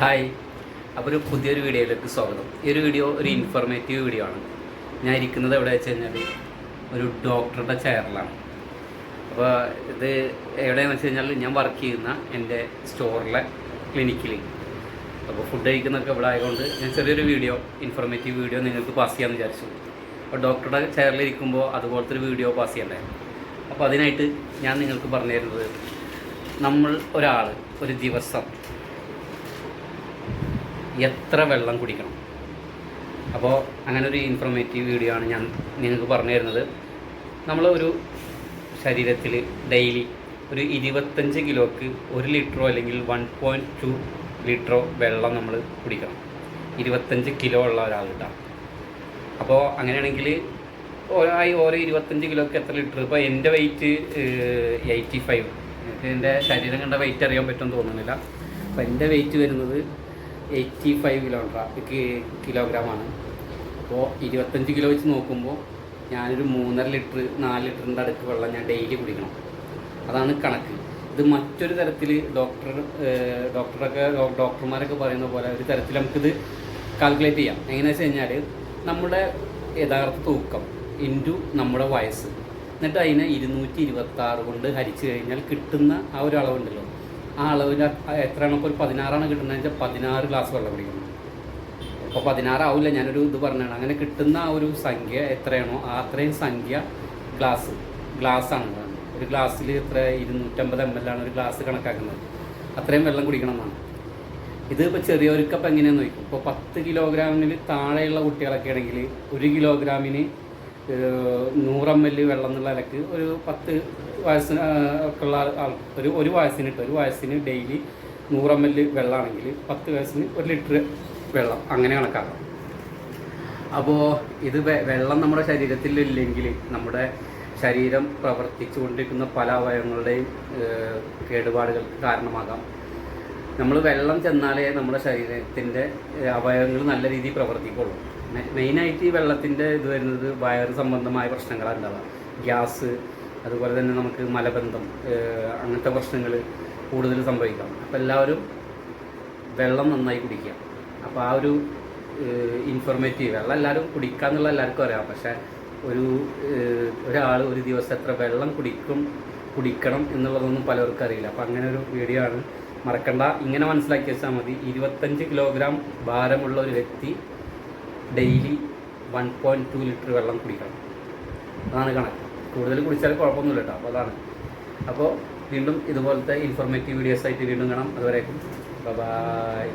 Hi. അപ്പോൾ ഒരു പുതിയൊരു വീഡിയോയിലേക്ക് സ്വാഗതം. ഈ ഒരു വീഡിയോ ഒരു ഇൻഫോർമേറ്റീവ് വീഡിയോ ആണ്. ഞാൻ ഇരിക്കുന്നത് എവിടെ വെച്ച് കഴിഞ്ഞാൽ ഒരു ഡോക്ടറുടെ ചെയറിലാണ് അപ്പോൾ ഇത് എവിടെയെന്ന് വെച്ച് കഴിഞ്ഞാൽ ഞാൻ വർക്ക് ചെയ്യുന്ന എന്റെ സ്റ്റോറിലെ ക്ലിനിക്കിൽ അപ്പോൾ ഫുഡ് കഴിക്കുന്നൊക്കെ ഇവിടെ ആയതുകൊണ്ട് ഞാൻ ചെറിയൊരു വീഡിയോ ഇൻഫോർമേറ്റീവ് വീഡിയോ നിങ്ങൾക്ക് പാസ് ചെയ്യാമെന്ന് വിചാരിച്ചു. അപ്പോൾ ഡോക്ടറുടെ ചെയറിലിരിക്കുമ്പോൾ അതുപോലത്തെ ഒരു വീഡിയോ പാസ് ചെയ്യണ്ടേ? അപ്പോൾ അതിനായിട്ട് ഞാൻ നിങ്ങൾക്ക് പറഞ്ഞു തരുന്നത് നമ്മൾ ഒരാൾ ഒരു ദിവസം എത്ര വെള്ളം കുടിക്കണം. അപ്പോൾ അങ്ങനെ ഒരു ഇൻഫർമേറ്റീവ് വീഡിയോ ആണ് ഞാൻ നിങ്ങൾക്ക് പറഞ്ഞു തരുന്നത്. നമ്മൾ ഒരു ശരീരത്തിൽ ഡെയിലി ഒരു ഇരുപത്തഞ്ച് കിലോക്ക് ഒരു ലിറ്ററോ അല്ലെങ്കിൽ വൺ പോയിന്റ് ടു ലിറ്ററോ വെള്ളം നമ്മൾ കുടിക്കണം. ഇരുപത്തഞ്ച് കിലോ ഉള്ള ഒരാളുണ്ടാവും അപ്പോൾ അങ്ങനെയാണെങ്കിൽ ഓരോ ഓരോ ഇരുപത്തഞ്ച് കിലോക്ക് എത്ര ലിറ്റർ ഇപ്പോൾ എന്റെ വെയിറ്റ് എയ്റ്റി ഫൈവ് എന്റെ ശരീരം കണ്ട വെയിറ്റ് അറിയാൻ പറ്റുമെന്ന് തോന്നുന്നില്ല. അപ്പോൾ എന്റെ വെയിറ്റ് വരുന്നത് എയ്റ്റി ഫൈവ് കിലോമീറ്റർ കിലോഗ്രാമാണ്. അപ്പോൾ ഇരുപത്തഞ്ച് കിലോ വെച്ച് നോക്കുമ്പോൾ ഞാനൊരു മൂന്നര ലിറ്റർ നാല് ലിറ്ററിന്റെ അടുത്ത് വെള്ളം ഞാൻ ഡെയിലി കുടിക്കണം. അതാണ് കണക്ക്. ഇത് മറ്റൊരു തരത്തിൽ ഡോക്ടർ ഡോക്ടറൊക്കെ ഡോക്ടർമാരൊക്കെ പറയുന്ന പോലെ ഒരു തരത്തിൽ നമുക്കിത് കാൽക്കുലേറ്റ് ചെയ്യാം. എങ്ങനെയാണെന്ന് വെച്ച് കഴിഞ്ഞാൽ നമ്മുടെ യഥാർത്ഥ തൂക്കം ഇന്റു നമ്മുടെ വയസ്സ്. എന്നിട്ട് അതിനെ ഇരുന്നൂറ്റി ഇരുപത്തി ആറ് കൊണ്ട് ഹരിച്ചു കഴിഞ്ഞാൽ കിട്ടുന്ന ആ ഒരു അളവുണ്ടല്ലോ. ആ അളവിൽ എത്രയാണോ ഇപ്പോൾ ഒരു പതിനാറാണ് കിട്ടുന്നത് വെച്ചാൽ പതിനാറ് ഗ്ലാസ് വെള്ളം കുടിക്കണം അപ്പോൾ പതിനാറാവില്ല ഞാനൊരു ഇത് പറഞ്ഞാണ് അങ്ങനെ കിട്ടുന്ന ആ ഒരു സംഖ്യ എത്രയാണോ ആ അത്രയും സംഖ്യ ഗ്ലാസ് ഗ്ലാസ്സാണ് ഒരു ഗ്ലാസ്സിൽ എത്ര? ഇരുന്നൂറ്റമ്പത് എം എൽ ആണ് ഒരു ഗ്ലാസ് കണക്കാക്കുന്നത്. അത്രയും വെള്ളം കുടിക്കണം എന്നാണ്. ഇത് ഇപ്പോൾ ചെറിയവർക്കപ്പം എങ്ങനെയാണെന്ന് നോക്കും ഇപ്പോൾ പത്ത് കിലോഗ്രാമിന് താഴെയുള്ള കുട്ടികളൊക്കെ ആണെങ്കിൽ ഒരു കിലോഗ്രാമിന് ഏഹ്, നൂറ് എം എൽ വെള്ളം എന്നുള്ള നിലയ്ക്ക് ഒരു പത്ത് വയസ്സിന് ഒക്കെയുള്ള ആൾ ഒരു ഒരു വയസ്സിന് ഇട്ട് ഒരു വയസ്സിന് ഡെയിലി നൂറ് എം എൽ വെള്ളമാണെങ്കിൽ പത്ത് വയസ്സിന് ഒരു ലിറ്റർ വെള്ളം. അങ്ങനെ കണക്കാക്കാം. അപ്പോൾ ഇത് വെള്ളം നമ്മുടെ ശരീരത്തിൽ ഇല്ലെങ്കിൽ നമ്മുടെ ശരീരം പ്രവർത്തിച്ചുകൊണ്ടിരിക്കുന്ന പല അവയവങ്ങളുടെയും കേടുപാടുകൾക്ക് കാരണമാകാം. നമ്മൾ വെള്ളം ചെന്നാലേ നമ്മുടെ ശരീരത്തിന്റെ അവയവങ്ങൾ നല്ല രീതിയിൽ പ്രവർത്തിക്കുള്ളൂ. മെയിനായിട്ട് ഈ വെള്ളത്തിന്റെ ഇത് വരുന്നത് വയറ് സംബന്ധമായ പ്രശ്നങ്ങളാണ് ഉണ്ടാവുക ഗ്യാസ് അതുപോലെ തന്നെ നമുക്ക് മലബന്ധം അങ്ങനത്തെ പ്രശ്നങ്ങൾ കൂടുതൽ സംഭവിക്കാം. അപ്പോൾ എല്ലാവരും വെള്ളം നന്നായി കുടിക്കുക. അപ്പോൾ ആ ഒരു ഇൻഫോർമേറ്റീവ് വെള്ളം എല്ലാവരും കുടിക്കുക എന്നുള്ള എല്ലാവർക്കും അറിയാം. പക്ഷേ ഒരു ഒരാൾ ഒരു ദിവസം എത്ര വെള്ളം കുടിക്കും കുടിക്കണം എന്നുള്ളതൊന്നും പലർക്കും അറിയില്ല. അപ്പോൾ അങ്ങനെ ഒരു വീഡിയോ ആണ് മറക്കണ്ട. ഇങ്ങനെ മനസ്സിലാക്കി വെച്ചാൽ മതി. ഇരുപത്തഞ്ച് കിലോഗ്രാം ഭാരമുള്ള ഒരു വ്യക്തി daily one point two litre വെള്ളം കുടിക്കണം. അതാണ് കണക്ക്. കൂടുതൽ കുടിച്ചാൽ കുഴപ്പമൊന്നുമില്ല കേട്ടോ അപ്പോൾ അതാണ്. അപ്പോൾ വീണ്ടും ഇതുപോലത്തെ ഇൻഫോർമേറ്റീവ് വീഡിയോസ് ആയിട്ട് വീണ്ടും കാണാം. അതുവരേക്കും. ബൈ